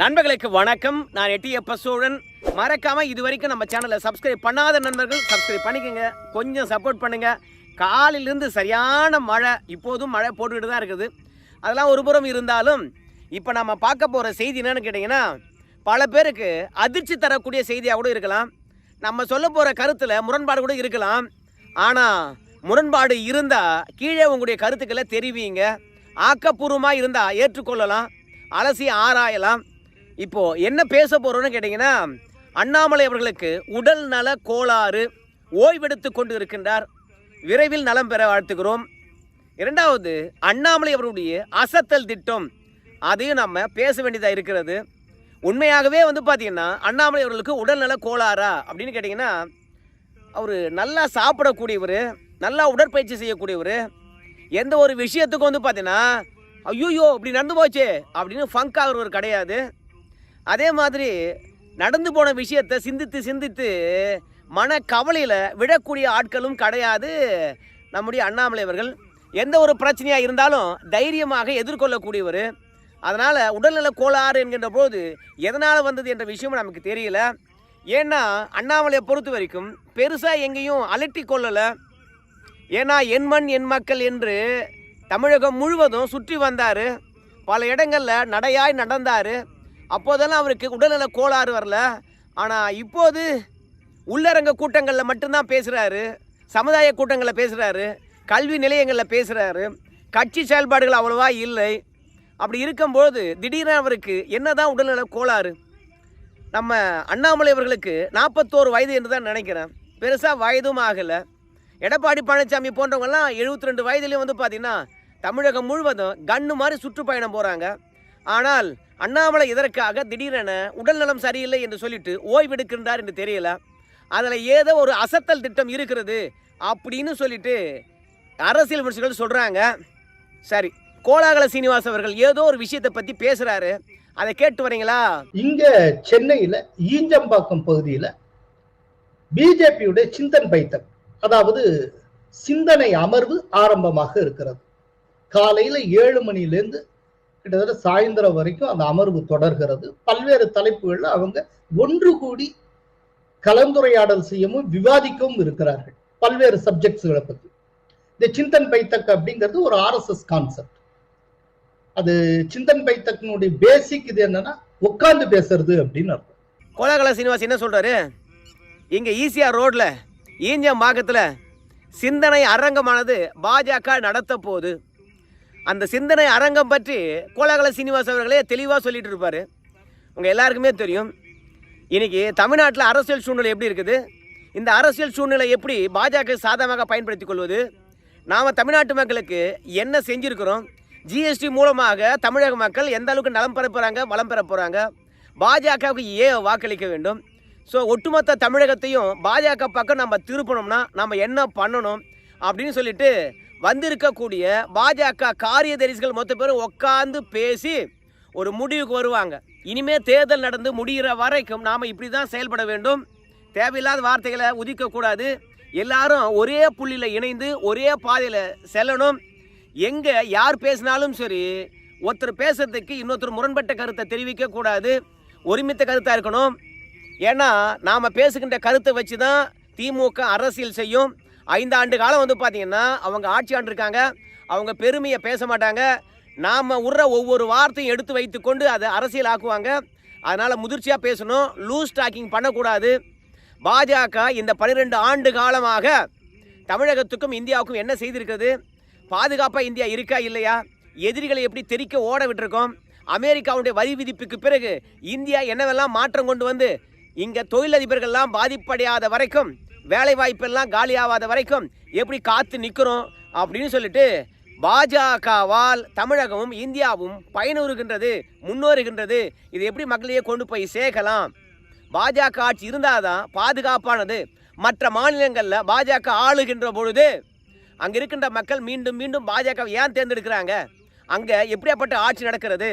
நண்பர்களுக்கு வணக்கம். நான் எட்டியப்ப சோழன். மறக்காம இது வரைக்கும் நம்ம சேனலை சப்ஸ்கிரைப் பண்ணாத நண்பர்கள் சப்ஸ்கிரைப் பண்ணிக்கோங்க. கொஞ்சம் சப்போர்ட் பண்ணுங்க. காலிலிருந்து சரியான மழை இப்போதும் மழை போட்டுக்கிட்டு தான் இருக்குது. அதெல்லாம் ஒரு புறம் இருந்தாலும் இப்போ நம்ம பார்க்க போகிற செய்தி என்னன்னு கேட்டிங்கன்னா பல பேருக்கு அதிர்ச்சி தரக்கூடிய செய்தியாக கூட இருக்கலாம். நம்ம சொல்ல போகிற கருத்தில் முரண்பாடு கூட இருக்கலாம். ஆனால் முரண்பாடு இருந்தால் கீழே உங்களுடைய கருத்துக்களை தெரிவிங்க. ஆக்கப்பூர்வமாக இருந்தால் ஏற்றுக்கொள்ளலாம். அலசி ஆராயலாம். இப்போ என்ன பேச போறோம்னு கேட்டிங்கன்னா அண்ணாமலை அவர்களுக்கு உடல் நல கோளாறு ஓய்வெடுத்து கொண்டு இருக்கின்றார் விரைவில் நலம் பெற வாழ்த்துகிறோம். இரண்டாவது அண்ணாமலை அவருடைய அசத்தல் திட்டம். அதையும் நம்ம பேச வேண்டியதாக இருக்கிறது. உண்மையாகவே வந்து பார்த்தீங்கன்னா அண்ணாமலை அவர்களுக்கு உடல்நல கோளாறா அப்படின்னு கேட்டிங்கன்னா அவர் நல்லா சாப்பிடக்கூடியவர் நல்லா உடற்பயிற்சி செய்யக்கூடியவர். எந்த ஒரு விஷயத்துக்கும் வந்து பார்த்தீங்கன்னா ஐயோயோ இப்படி நடந்து போச்சு அப்படின்னு ஃபங்க் ஆகிறவர் கிடையாது. அதே மாதிரி நடந்து போன விஷயத்தை சிந்தித்து சிந்தித்து மன கவலையில் விழக்கூடிய ஆட்களும் கிடையாது. நம்முடைய அண்ணாமலை அவர்கள். எந்த ஒரு பிரச்சனையாக இருந்தாலும் தைரியமாக எதிர்கொள்ளக்கூடியவர். அதனால் உடல்நல கோளாறு என்கின்ற போது எதனால் வந்தது என்ற விஷயம் நமக்கு தெரியல. ஏன்னா அண்ணாமலையை பொறுத்த வரைக்கும் பெருசாக எங்கேயும் அலட்டி கொள்ளலை. ஏன்னா என் மண் என் மக்கள் என்று தமிழகம் முழுவதும் சுற்றி வந்தார். பல இடங்களில் நடையாய் நடந்தார். அப்போதெல்லாம் அவருக்கு உடல்நல கோளாறு வரல. ஆனால் இப்போது உள்ளரங்க கூட்டங்களில் மட்டும்தான் பேசுகிறாரு சமுதாய கூட்டங்களில் பேசுகிறாரு கல்வி நிலையங்களில் பேசுகிறாரு கட்சி செயல்பாடுகள் அவ்வளோவா இல்லை. அப்படி இருக்கும்போது திடீர்னு அவருக்கு என்னதான் உடல்நல கோளாறு? நம்ம அண்ணாமலை அவர்களுக்கு நாற்பத்தோரு வயது என்று தான் நினைக்கிறேன். பெருசாக வயதும் ஆகலை. எடப்பாடி பழனிசாமி போன்றவங்கெல்லாம் எழுபத்தி ரெண்டு வயதுலேயும் வந்து பார்த்திங்கன்னா தமிழகம் முழுவதும் கன்னு மாதிரி சுற்றுப்பயணம் போகிறாங்க ஆனால் அண்ணாமலை இதற்காக திடீரென உடல்நலம் சரியில்லை என்று சொல்லிட்டு ஓய்வெடுக்கின்றார் என்று தெரியல? அதில் ஏதோ ஒரு அசத்தல் திட்டம் இருக்கிறது அப்படின்னு சொல்லிட்டு அரசியல் விமர்சகர்கள் சொல்கிறாங்க சரி கோலாகல சீனிவாஸ் அவர்கள் ஏதோ ஒரு விஷயத்தை பற்றி பேசுகிறாரு அதை கேட்டு வரீங்களா? இங்க சென்னையில் ஈஞ்சம்பாக்கம் பகுதியில் பிஜேபியுடைய சிந்தன் பைத்தன் அதாவது சிந்தனை அமர்வு ஆரம்பமாக இருக்கிறது. காலையில் ஏழு மணிலேருந்து கிட்டத்தட்ட சாயந்தரம் வரைக்கும் அந்த அமர்வு தொடர்கிறது. பல்வேறு தலைப்புகளில் அவங்க ஒன்று கூடி கலந்துரையாடல் செய்யவும் விவாதிக்கவும் இருக்கிறார்கள். பல்வேறு சப்ஜெக்ட்ஸ்களை பற்றி இந்த சிந்தன் பைத்தக் அப்படிங்கிறது ஒரு ஆர்எஸ்எஸ் கான்செப்ட் அது சிந்தன் பைத்தக்னுடைய பேசிக் இது என்னன்னா உட்கார்ந்து பேசுறது அப்படின்னு அர்த்தம். கோலாகல சீனிவாஸ் என்ன சொல்கிறாரு ஈசியா ஈசிஆர் ஈஞ்சம் பாக்கத்துல சிந்தனை அரங்கமானது பாஜக நடத்த போகுது. அந்த சிந்தனை அரங்கம் பற்றி கோலாகல சீனிவாஸ் அவர்களே தெளிவாக சொல்லிட்டு இருப்பார். உங்கள் எல்லாருக்குமே தெரியும். இன்றைக்கி தமிழ்நாட்டில் அரசியல் சூழ்நிலை எப்படி இருக்குது? இந்த அரசியல் சூழ்நிலை எப்படி பாஜக சாதகமாக பயன்படுத்திக் கொள்வது? நாம் தமிழ்நாட்டு மக்களுக்கு என்ன செஞ்சுருக்கிறோம்? ஜிஎஸ்டி மூலமாக தமிழக மக்கள் எந்த அளவுக்கு நலம் பெற போகிறாங்க வளம் பெற போகிறாங்க பாஜகவுக்கு ஏன் வாக்களிக்க வேண்டும்? ஸோ ஒட்டுமொத்த தமிழகத்தையும் பாஜக பக்கம் நம்ம திருப்பணும்னா நம்ம என்ன பண்ணணும்? அப்படின்னு சொல்லிட்டு வந்திருக்கக்கூடிய பாஜக காரியதரிசிகள் மொத்த பேரும் உட்காந்து பேசி ஒரு முடிவுக்கு வருவாங்க. இனிமே தேர்தல் நடந்து முடிகிற வரைக்கும் நாம் இப்படி தான் செயல்பட வேண்டும். தேவையில்லாத வார்த்தைகளை உதிக்கக்கூடாது எல்லாரும் ஒரே புள்ளியில் இணைந்து ஒரே பாதையில் செல்லணும். எங்கே யார் பேசினாலும் சரி ஒருத்தர் பேசுறதுக்கு இன்னொருத்தர் முரண்பட்ட கருத்தை தெரிவிக்கக்கூடாது ஒருமித்த கருத்தாக இருக்கணும். ஏன்னா நாம் பேசுகின்ற கருத்தை வச்சு தான் திமுக அரசியல் செய்யும். ஐந்து ஆண்டு காலம் வந்து பார்த்திங்கன்னா அவங்க ஆட்சி ஆண்டிருக்காங்க அவங்க பெருமையை பேச மாட்டாங்க. நாம் உற ஒவ்வொரு வார்த்தையும் எடுத்து வைத்துக்கொண்டு அதை அரசியல் ஆக்குவாங்க. அதனால் முதிர்ச்சியாக பேசணும். லூஸ் டாக்கிங் பண்ணக்கூடாது. பாஜக இந்த பன்னிரெண்டு ஆண்டு காலமாக தமிழகத்துக்கும் இந்தியாவுக்கும் என்ன செய்திருக்கிறது? பாதுகாப்பாக இந்தியா இருக்கா இல்லையா? எதிரிகளை எப்படி தெறிக்க ஓட விட்டுருக்கோம்? அமெரிக்காவுடைய வரி விதிப்புக்கு பிறகு இந்தியா என்னவெல்லாம் மாற்றம் கொண்டு வந்து இங்கே தொழிலதிபர்கள்லாம் பாதிப்படையாத வரைக்கும் வேலை வாய்ப்பெல்லாம் காலியாகாத வரைக்கும் எப்படி காத்து நிற்கிறோம் அப்படின்னு சொல்லிட்டு பாஜகவால் தமிழகமும் இந்தியாவும் பயனுறுகின்றது முன்னோறுகின்றது. இது எப்படி மக்களையே கொண்டு போய் சேர்க்கலாம்? பாஜக ஆட்சி இருந்தால் தான் பாதுகாப்பானது. மற்ற மாநிலங்களில் பாஜக ஆளுகின்ற பொழுது அங்கே இருக்கின்ற மக்கள் மீண்டும் மீண்டும் பாஜக ஏன் தேர்ந்தெடுக்கிறாங்க? அங்கே எப்படியாப்பட்ட ஆட்சி நடக்கிறது?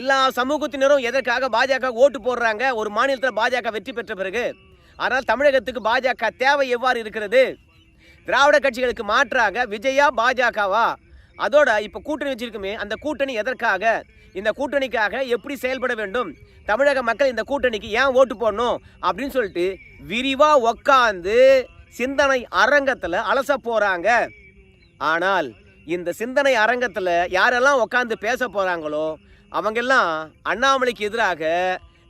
எல்லா சமூகத்தினரும் எதற்காக பாஜக ஓட்டு போடுறாங்க? ஒரு மாநிலத்தில் பாஜக வெற்றி பெற்ற பிறகு. ஆனால் தமிழகத்துக்கு பாஜக தேவை எவ்வாறு இருக்கிறது? திராவிட கட்சிகளுக்கு மாற்றாக விஜயா பாஜகவா? அதோட இப்போ கூட்டணி வச்சிருக்குமே அந்த கூட்டணி எதற்காக? இந்த கூட்டணிக்காக எப்படி செயல்பட வேண்டும்? தமிழக மக்கள் இந்த கூட்டணிக்கு ஏன் ஓட்டு போடணும்? அப்படின்னு சொல்லிட்டு விரிவாக உக்காந்து சிந்தனை அரங்கத்தில் அலச போகிறாங்க ஆனால் இந்த சிந்தனை அரங்கத்தில் யாரெல்லாம் உட்காந்து பேச போகிறாங்களோ அவங்கெல்லாம் அண்ணாமலைக்கு எதிராக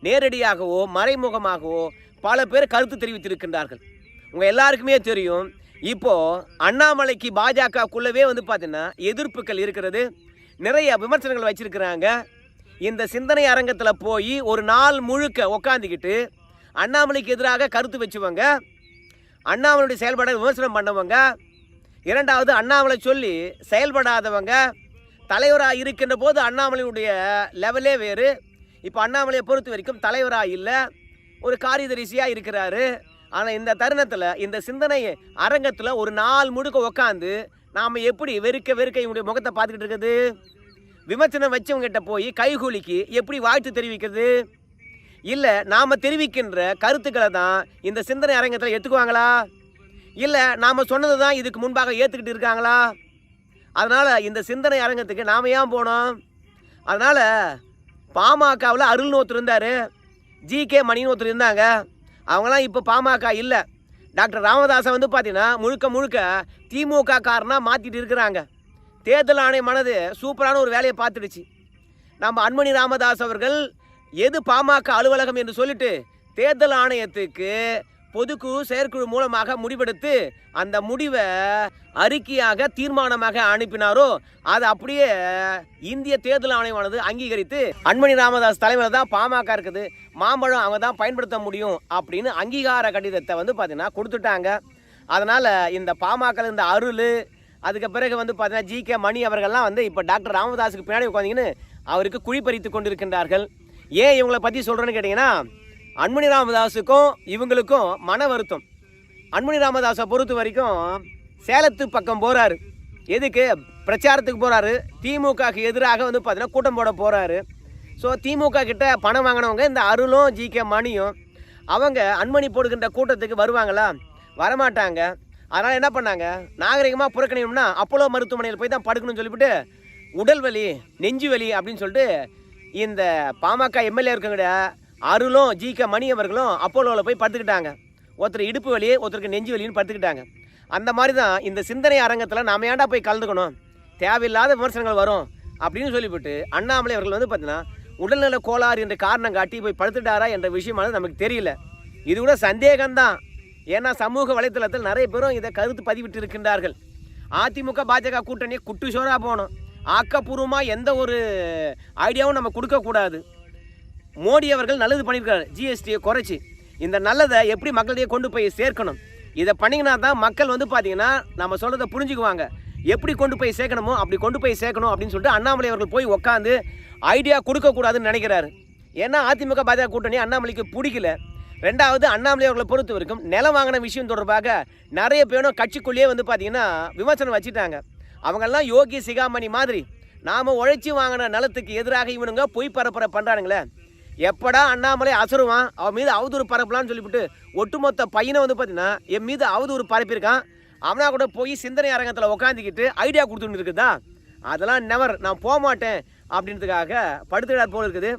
நேரடியாகவோ மறைமுகமாகவோ பல பேர் கருத்து தெரிவித்திருக்கின்றார்கள். உங்கள் எல்லாருக்குமே தெரியும் இப்போது அண்ணாமலைக்கு பாஜகக்குள்ளவே வந்து பார்த்தீங்கன்னா எதிர்ப்புகள் இருக்கிறது. நிறைய விமர்சனங்கள் வச்சுருக்கிறாங்க. இந்த சிந்தனை அரங்கத்தில் போய் ஒரு நாள் முழுக்க உக்காந்துக்கிட்டு அண்ணாமலைக்கு எதிராக கருத்து வச்சுவங்க அண்ணாமலையுடைய செயல்பாடை விமர்சனம் பண்ணவங்க இரண்டாவது அண்ணாமலை சொல்லி செயல்படாதவங்க தலைவராக இருக்கின்ற போது அண்ணாமலையுடைய லெவலே வேறு. இப்போ அண்ணாமலையை பொறுத்த வரைக்கும் தலைவராக இல்லை. ஒரு காரியதரிசியாக இருக்கிறாரு. ஆனால் இந்த தருணத்தில் இந்த சிந்தனை அரங்கத்தில் ஒரு நாள் முழுக்க உக்காந்து நாம் எப்படி வெறுக்க வெறுக்க இவனுடைய முகத்தை பார்த்துக்கிட்டு இருக்குது விமர்சனம் வச்சவங்ககிட்ட போய் கைகூலிக்கு எப்படி வாழ்த்து தெரிவிக்கிறது? இல்லை நாம் தெரிவிக்கின்ற கருத்துக்களை தான் இந்த சிந்தனை அரங்கத்தில் எடுத்துக்குவாங்களா இல்லை நாம் சொன்னது தான் இதுக்கு முன்பாக ஏற்றுக்கிட்டு இருக்காங்களா? அதனால் இந்த சிந்தனை அரங்கத்துக்கு நாம் ஏன் போனோம்? அதனால் பாமகவில் அருள்னு ஒருத்தர் இருந்தார். ஜி கே மணின்னு ஒருத்தர் இருந்தாங்க. அவங்களாம் இப்போ பாமக இல்லை. டாக்டர் ராமதாஸை வந்து பார்த்தீங்கன்னா முழுக்க முழுக்க திமுக காரனாக மாற்றிட்டு இருக்கிறாங்க. தேர்தல் ஆணையமானது சூப்பரான ஒரு வேலையை பார்த்துடுச்சு. நம்ம அன்மணி ராமதாஸ் அவர்கள் எது பாமக அலுவலகம் என்று சொல்லிட்டு தேர்தல் ஆணையத்துக்கு பொதுக்குழு செயற்குழு மூலமாக முடிவெடுத்து அந்த முடிவை அறிக்கையாக தீர்மானமாக அனுப்பினாரோ அதை அப்படியே இந்திய தேர்தல் ஆணையமானது அங்கீகரித்து அன்மணி ராமதாஸ் தலைமையில் தான் பாமக இருக்குது. மாம்பழம் அவங்க தான் பயன்படுத்த முடியும் அப்படின்னு அங்கீகார கடிதத்தை வந்து பார்த்தீங்கன்னா கொடுத்துட்டாங்க. அதனால் இந்த பாமகல இந்த அருள் அதுக்கு பிறகு வந்து பார்த்தீங்கன்னா ஜி கே மணி அவர்கள்லாம் வந்து இப்போ டாக்டர் ராமதாஸுக்கு பின்னாடி உட்காந்திங்கன்னு அவருக்கு குழி பறித்து கொண்டிருக்கின்றார்கள். ஏன் இவங்களை பற்றி சொல்கிறேன்னு கேட்டிங்கன்னா அன்மணி ராமதாஸுக்கும் இவங்களுக்கும் மன வருத்தம். அன்மணி ராமதாஸை பொறுத்த வரைக்கும் சேலத்து பக்கம் போகிறாரு எதுக்கு? பிரச்சாரத்துக்கு போகிறாரு திமுகக்கு எதிராக வந்து பார்த்தீங்கன்னா கூட்டம் போட போகிறாரு ஸோ திமுக கிட்ட பணம் வாங்கினவங்க இந்த அருளும் ஜி கே மணியும் அவங்க அன்மணி போடுகின்ற கூட்டத்துக்கு வருவாங்களா? வரமாட்டாங்க. அதனால் என்ன பண்ணாங்க? நாகரிகமாக புறக்கணிக்கணும்னா அப்போலோ மருத்துவமனையில் போய் தான் படுக்கணும்னு சொல்லிவிட்டு உடல் வலி நெஞ்சு வலி அப்படின்னு சொல்லிட்டு இந்த பாமக எம்எல்ஏ இருக்கங்கிட்ட அருளும் ஜி கே மணி அவர்களும் அப்போலோவில் போய் படுத்துக்கிட்டாங்க. ஒருத்தர் இடுப்பு வலி ஒருத்தருக்கு நெஞ்சு வலின்னு படுத்துக்கிட்டாங்க. அந்த மாதிரி தான் இந்த சிந்தனை அரங்கத்தில் நாம ஏன்டா போய் கலந்துக்கணும்? தேவையில்லாத விமர்சனங்கள் வரும் அப்படின்னு சொல்லிவிட்டு அண்ணாமலை அவர்கள் வந்து பார்த்தீங்கன்னா உடல்நல கோளாறு என்ற காரணம் காட்டி போய் படுத்துட்டாரா என்ற விஷயமானது நமக்கு தெரியல. இது கூட சந்தேகம்தான். ஏன்னா சமூக வலைத்தளத்தில் நிறைய பேரும் இதை கருத்து பதிவிட்டு இருக்கின்றார்கள். அதிமுக பாஜக கூட்டணி குட்டு சோறா போகணும் ஆக்கப்பூர்வமாக எந்த ஒரு ஐடியாவும் நம்ம கொடுக்கக்கூடாது மோடி அவர்கள் நல்லது பண்ணியிருக்காரு. ஜிஎஸ்டியை குறைச்சி. இந்த நல்லதை எப்படி மக்களிடையே கொண்டு போய் சேர்க்கணும்? இதை பண்ணிங்கன்னா தான் மக்கள் வந்து பார்த்திங்கன்னா நம்ம சொல்கிறத புரிஞ்சுக்குவாங்க. எப்படி கொண்டு போய் சேர்க்கணுமோ அப்படி கொண்டு போய் சேர்க்கணும் அப்படின்னு சொல்லிட்டு அண்ணாமலை அவர்கள் போய் உட்காந்து ஐடியா கொடுக்கக்கூடாதுன்னு நினைக்கிறாரு. ஏன்னா அதிமுக பாஜக கூட்டணி அண்ணாமலைக்கு பிடிக்கல. ரெண்டாவது அண்ணாமலை அவர்களை பொறுத்த வரைக்கும் நிலம் வாங்கின விஷயம் தொடர்பாக நிறைய பேரும் கட்சிக்குள்ளேயே வந்து பார்த்தீங்கன்னா விமர்சனம் வச்சுட்டாங்க. அவங்கெல்லாம் யோகி சிகாமணி மாதிரி நாம் உழைச்சி வாங்கின நிலத்துக்கு எதிராக இவனுங்க பொய் பரப்புரை பண்ணுறானுங்களே எப்படா அண்ணாமலை அசருவான்? அவன் மீது அவதூறு பரப்பலான்னு சொல்லிவிட்டு ஒட்டுமொத்த பையனை வந்து பார்த்தீங்கன்னா என் மீது அவதூறு பரப்பியிருக்கான். அவனா கூட போய் சிந்தனை அரங்கத்தில் உட்காந்துக்கிட்டு ஐடியா கொடுத்துட்டு இருக்குதா? அதெல்லாம் நெவர் நான் போக மாட்டேன் அப்படின்றதுக்காக படுத்துக்கிறார் போல் இருக்குது.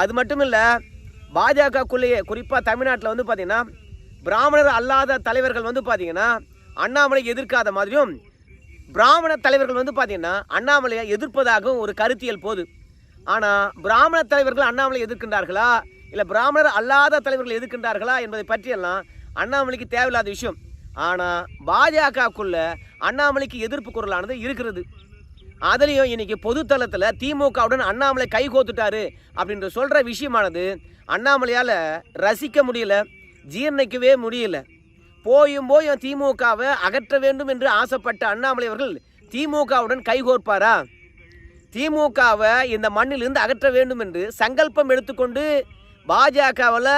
அது மட்டும் இல்லை பாஜகக்குள்ளேயே குறிப்பாக தமிழ்நாட்டில் வந்து பார்த்தீங்கன்னா பிராமணர் அல்லாத தலைவர்கள் வந்து பார்த்தீங்கன்னா அண்ணாமலையை எதிர்க்காத மாதிரியும் பிராமண தலைவர்கள் வந்து பார்த்தீங்கன்னா அண்ணாமலையை எதிர்ப்பதாகவும் ஒரு கருத்தியல் போகுது ஆனால் பிராமண தலைவர்கள் அண்ணாமலை எதிர்க்கின்றார்களா? இல்லை பிராமணர் அல்லாத தலைவர்கள் எதிர்க்கின்றார்களா என்பதை பற்றியெல்லாம் அண்ணாமலைக்கு தேவையில்லாத விஷயம். ஆனால் பாஜகக்குள்ள அண்ணாமலைக்கு எதிர்ப்பு குரலானது இருக்கிறது. அதுலேயும் இன்னைக்கு பொதுத்தளத்தில் திமுகவுடன் அண்ணாமலை கை கோத்துட்டாரு அப்படின்ற சொல்கிற விஷயமானது அண்ணாமலையால் ரசிக்க முடியல ஜீர்ணிக்கவே முடியல. போயும் போயும் திமுகவை அகற்ற வேண்டும் என்று ஆசைப்பட்ட அண்ணாமலை அவர்கள் திமுகவுடன் கைகோர்ப்பாரா திமுகவை இந்த மண்ணிலிருந்து அகற்ற வேண்டும் என்று சங்கல்பம் எடுத்துக்கொண்டு பாஜகவில்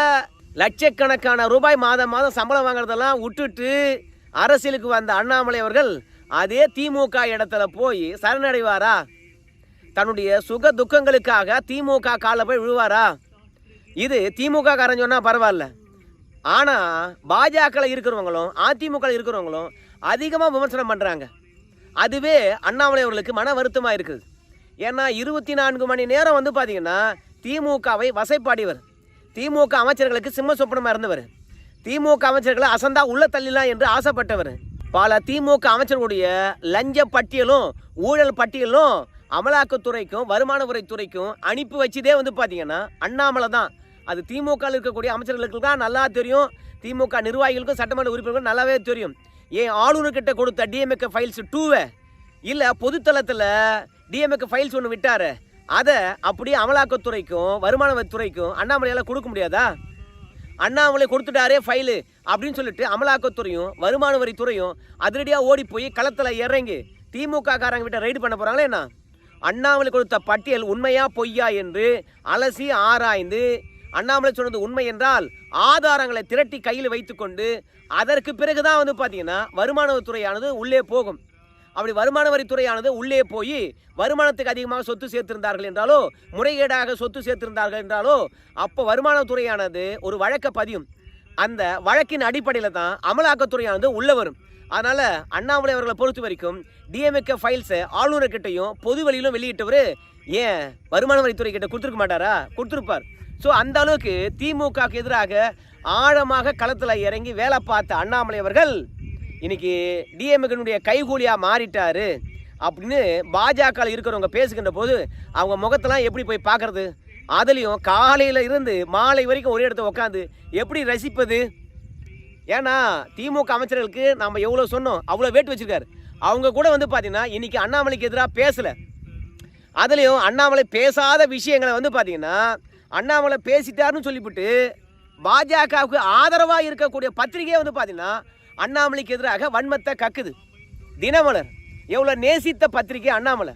லட்சக்கணக்கான ரூபாய் மாதம் மாதம் சம்பளம் வாங்குறதெல்லாம் விட்டுட்டு அரசியலுக்கு வந்த அண்ணாமலை அவர்கள் அதே திமுக இடத்துல போய் சரணடைவாரா? தன்னுடைய சுக துக்கங்களுக்காக திமுக காலில் போய் விழுவாரா? இது திமுக காரன் சொன்னால் பரவாயில்ல. ஆனால் பாஜகவில் இருக்கிறவங்களும் அதிமுகவில் இருக்கிறவங்களும் அதிகமாக விமர்சனம் பண்ணுறாங்க அதுவே அண்ணாமலை அவர்களுக்கு மன வருத்தமாக இருக்குது. ஏன்னா இருபத்தி நான்கு மணி நேரம் வந்து பார்த்தீங்கன்னா திமுகவை வசைப்பாடிவர் திமுக அமைச்சர்களுக்கு சிம்ம சொப்பனமாக இருந்தவர். திமுக அமைச்சர்களை அசந்தா உள்ள தள்ளிலாம் என்று ஆசைப்பட்டவர். பல திமுக அமைச்சர்களுடைய லஞ்ச பட்டியலும் ஊழல் பட்டியலும் அமலாக்கத்துறைக்கும் வருமான வரித்துறைக்கும் அனுப்பி வச்சதே வந்து பார்த்தீங்கன்னா அண்ணாமலை தான். அது திமுகவில் இருக்கக்கூடிய அமைச்சர்களுக்கு தான் நல்லா தெரியும். திமுக நிர்வாகிகளுக்கும் சட்டமன்ற உறுப்பினர்களுக்கும் நல்லாவே தெரியும். ஏன் ஆளுநர்கிட்ட கொடுத்த டிஎம்ஏக்கு ஃபைல்ஸ் டூவை இல்லை பொதுத்தளத்தில் டிஎம்ஏக்கு ஃபைல்ஸ் ஒன்று விட்டார்? அதை அப்படியே அமலாக்கத்துறைக்கும் வருமான வரித்துறைக்கும் அண்ணாமலையால் கொடுக்க முடியாதா? அண்ணாமலை கொடுத்துட்டாரே ஃபைலு அப்படின்னு சொல்லிட்டு அமலாக்கத்துறையும் வருமான வரித்துறையும் அதிரடியாக ஓடி போய் களத்தில் இறங்கி திமுக காரங்க கிட்ட ரைடு பண்ண போகிறாங்களே என்ன? அண்ணாமலை கொடுத்த பட்டியல் உண்மையா பொய்யா என்று அலசி ஆராய்ந்து அண்ணாமலை சொன்னது உண்மை என்றால் ஆதாரங்களை திரட்டி கையில் வைத்துக்கொண்டு அதற்கு பிறகுதான் வந்து பார்த்தீங்கன்னா வருமானத்துறையானது உள்ளே போகும். அப்படி வருமான வரித்துறையானது உள்ளே போய் வருமானத்துக்கு அதிகமாக சொத்து சேர்த்திருந்தார்கள் என்றாலோ முறைகேடாக சொத்து சேர்த்திருந்தார்கள் என்றாலோ அப்போ வருமானத்துறையானது ஒரு வழக்க பதியும். அந்த வழக்கின் அடிப்படையில் தான் அமலாக்கத்துறையானது உள்ளே வரும். அதனால் அண்ணாமலை அவர்களை பொறுத்த வரைக்கும் டிஎம்ஏகே ஃபைல்ஸை ஆளுநர்கிட்டையும் பொது வெளியிலும் வெளியிட்டவர் ஏன் வருமான வரித்துறை கிட்ட கொடுத்துருக்க மாட்டாரா? கொடுத்துருப்பார். ஸோ அந்த அளவுக்கு திமுகவுக்கு எதிராக ஆழமாக களத்தில் இறங்கி வேலை பார்த்த அண்ணாமலை அவர்கள் இன்னைக்கு டிஎம்கனுடைய கைகூலியாக மாறிட்டாரு அப்படின்னு பாஜக இருக்கிறவங்க பேசுகின்ற போது அவங்க முகத்தெல்லாம் எப்படி போய் பார்க்கறது? அதுலேயும் காலையில் இருந்து மாலை வரைக்கும் ஒரே இடத்துல உட்காந்து எப்படி ரசிப்பது? ஏன்னா திமுக அமைச்சர்களுக்கு நம்ம எவ்வளோ சொன்னோம் அவ்வளோ வேட்டு வச்சிருக்காரு. அவங்க கூட வந்து பார்த்தீங்கன்னா இன்னைக்கு அண்ணாமலைக்கு எதிராக பேசலை. அதுலேயும் அண்ணாமலை பேசாத விஷயங்களை வந்து பார்த்தீங்கன்னா அண்ணாமலை பேசிட்டாருன்னு சொல்லிவிட்டு பாஜகவுக்கு ஆதரவாக இருக்கக்கூடிய பத்திரிகையை வந்து பார்த்தீங்கன்னா அண்ணாமலைக்கு எதிராக வன்மத்தை கக்குது. தினமலர் எவ்வளோ நேசித்த பத்திரிகை அண்ணாமலை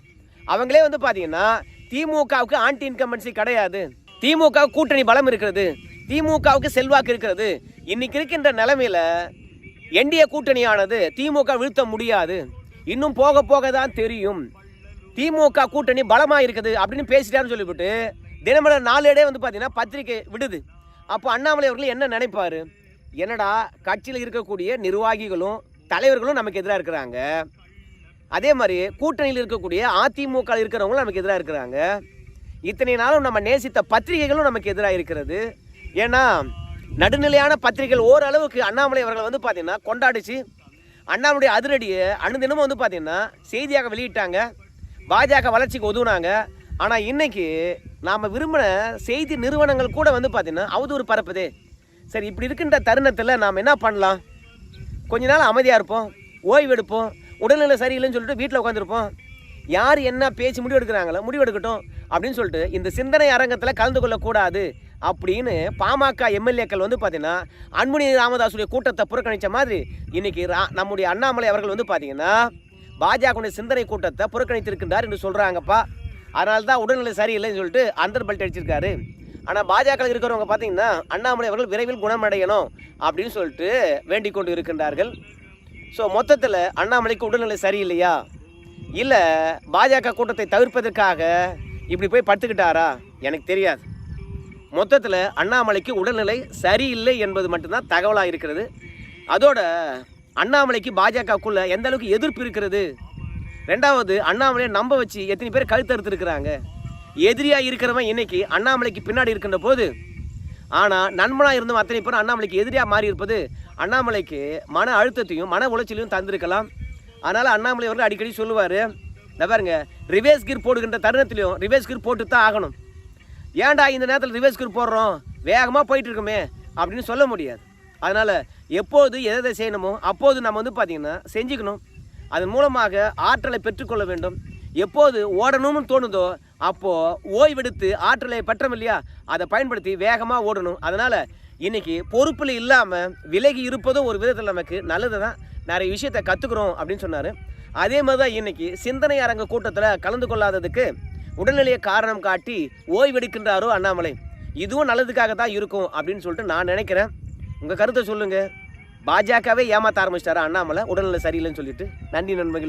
அவங்களே வந்து பார்த்தீங்கன்னா திமுகவுக்கு ஆன்டி இன்கம்பன்சி கிடையாது. திமுக கூட்டணி பலம் இருக்கிறது. திமுகவுக்கு செல்வாக்கு இருக்கிறது. இன்னைக்கு இருக்கின்ற நிலைமையில என்டிஏ கூட்டணியானது திமுக வீழ்த்த முடியாது. இன்னும் போக போக தான் தெரியும். திமுக கூட்டணி பலமாக இருக்குது அப்படின்னு பேசிட்டாருன்னு சொல்லிவிட்டு தினமலர் நாளேடே வந்து பார்த்தீங்கன்னா பத்திரிக்கை விடுது. அப்போ அண்ணாமலை அவர்கள் என்ன நினைப்பாரு? என்னடா கட்சியில் இருக்கக்கூடிய நிர்வாகிகளும் தலைவர்களும் நமக்கு எதிராக இருக்கிறாங்க. அதே மாதிரி கூட்டணியில் இருக்கக்கூடிய அதிமுக இருக்கிறவங்களும் நமக்கு எதிராக இருக்கிறாங்க. இத்தனை நாளும் நம்ம நேசித்த பத்திரிகைகளும் நமக்கு எதிராக இருக்கிறது. ஏன்னா நடுநிலையான பத்திரிகைகள் ஓரளவுக்கு அண்ணாமலை அவர்களை வந்து பார்த்தீங்கன்னா கொண்டாடிச்சு. அண்ணாமலை அதிரடியை அனுதினமும் வந்து பார்த்தீங்கன்னா செய்தியாக வெளியிட்டாங்க. பாஜக வளர்ச்சிக்கு உதவுனாங்க ஆனால் இன்னைக்கு நாம் விரும்பின செய்தி நிறுவனங்கள் கூட வந்து பார்த்தீங்கன்னா அவதூறு பரப்புதே. சரி இப்படி இருக்கின்ற தருணத்தில் நாம் என்ன பண்ணலாம்? கொஞ்ச நாள் அமைதியாக இருப்போம் ஓய்வு எடுப்போம் உடல்நிலை சரியில்லைன்னு சொல்லிட்டு வீட்டில் உட்காந்துருப்போம் யார் என்ன பேச்சு முடிவு எடுக்கிறாங்களோ முடிவு எடுக்கட்டும் அப்படின்னு சொல்லிட்டு இந்த சிந்தனை அரங்கத்தில் கலந்து கொள்ளக்கூடாது அப்படின்னு பாமக எம்எல்ஏக்கள் வந்து பார்த்தீங்கன்னா அன்புமணி ராமதாசுடைய கூட்டத்தை புறக்கணித்த மாதிரி இன்னைக்கு ரா நம்முடைய அண்ணாமலை அவர்கள் வந்து பார்த்தீங்கன்னா பாஜகவுடைய சிந்தனை கூட்டத்தை புறக்கணித்திருக்கின்றார் என்று சொல்கிறாங்கப்பா அதனால தான் உடல்நிலை சரியில்லைன்னு சொல்லிட்டு அந்தர் பல்ட் அடிச்சிருக்காரு. ஆனால் பாஜக இருக்கிறவங்க பார்த்தீங்கன்னா அண்ணாமலை அவர்கள் விரைவில் குணமடையணும் அப்படின்னு சொல்லிட்டு வேண்டிக் கொண்டு இருக்கின்றார்கள். ஸோ மொத்தத்தில் அண்ணாமலைக்கு உடல்நிலை சரியில்லையா? இல்லை பாஜக கூட்டத்தை தவிர்ப்பதற்காக இப்படி போய் படுத்துக்கிட்டாரா? எனக்கு தெரியாது. மொத்தத்தில் அண்ணாமலைக்கு உடல்நிலை சரியில்லை என்பது மட்டும்தான் தகவலாக இருக்கிறது. அதோட அண்ணாமலைக்கு பாஜகக்குள்ளே எந்த அளவுக்கு எதிர்ப்பு இருக்கிறது? ரெண்டாவது அண்ணாமலையை நம்ப வச்சு எத்தனை பேர் கழுத்தறுத்துருக்குறாங்க? எதிரியாக இருக்கிறவன் இன்னைக்கு அண்ணாமலைக்கு பின்னாடி இருக்கின்ற போது ஆனால் நண்பனாக இருந்தவன் அத்தனை பேரும் அண்ணாமலைக்கு எதிரியாக மாறி இருப்பது அண்ணாமலைக்கு மன அழுத்தத்தையும் மன உளைச்சலையும் தந்திருக்கலாம். அதனால் அண்ணாமலை அவர்கள் அடிக்கடி சொல்லுவார் இந்த பாருங்க ரிவேஸ் கீர் போடுகின்ற தருணத்திலையும் ரிவேஸ் கீர் போட்டு தான் ஆகணும். ஏன்டா இந்த நேரத்தில் ரிவேஸ் கீர் போடுறோம்? வேகமாக போயிட்டு இருக்குமே அப்படின்னு சொல்ல முடியாது. அதனால் எப்போது எதை எதை செய்யணுமோ அப்போது நம்ம வந்து பார்த்திங்கன்னா செஞ்சுக்கணும். அதன் மூலமாக ஆற்றலை பெற்றுக்கொள்ள வேண்டும். எப்போது ஓடணும்னு தோணுதோ அப்போது ஓய்வெடுத்து ஆற்றலை பெற்றோம் இல்லையா அதை பயன்படுத்தி வேகமாக ஓடணும். அதனால் இன்னைக்கு பொறுப்பில் இல்லாமல் விலகி இருப்பதும் ஒரு விதத்தில் நமக்கு நல்லது தான் நிறைய விஷயத்தை கற்றுக்குறோம் அப்படின்னு சொன்னார். அதே மாதிரி தான் இன்றைக்கி சிந்தனை அரங்க கூட்டத்தில் கலந்து கொள்ளாததுக்கு உடல்நிலையை காரணம் காட்டி ஓய்வெடுக்கின்றாரோ அண்ணாமலை. இதுவும் நல்லதுக்காக தான் இருக்கும் அப்படின்னு சொல்லிட்டு நான் நினைக்கிறேன். உங்கள் கருத்தை சொல்லுங்கள் பாஜகவே ஏமாத்த ஆரம்பிச்சிட்டாரா அண்ணாமலை? உடல்நிலை சரியில்லைன்னு சொல்லிட்டு. நன்றி நண்பர்கள்.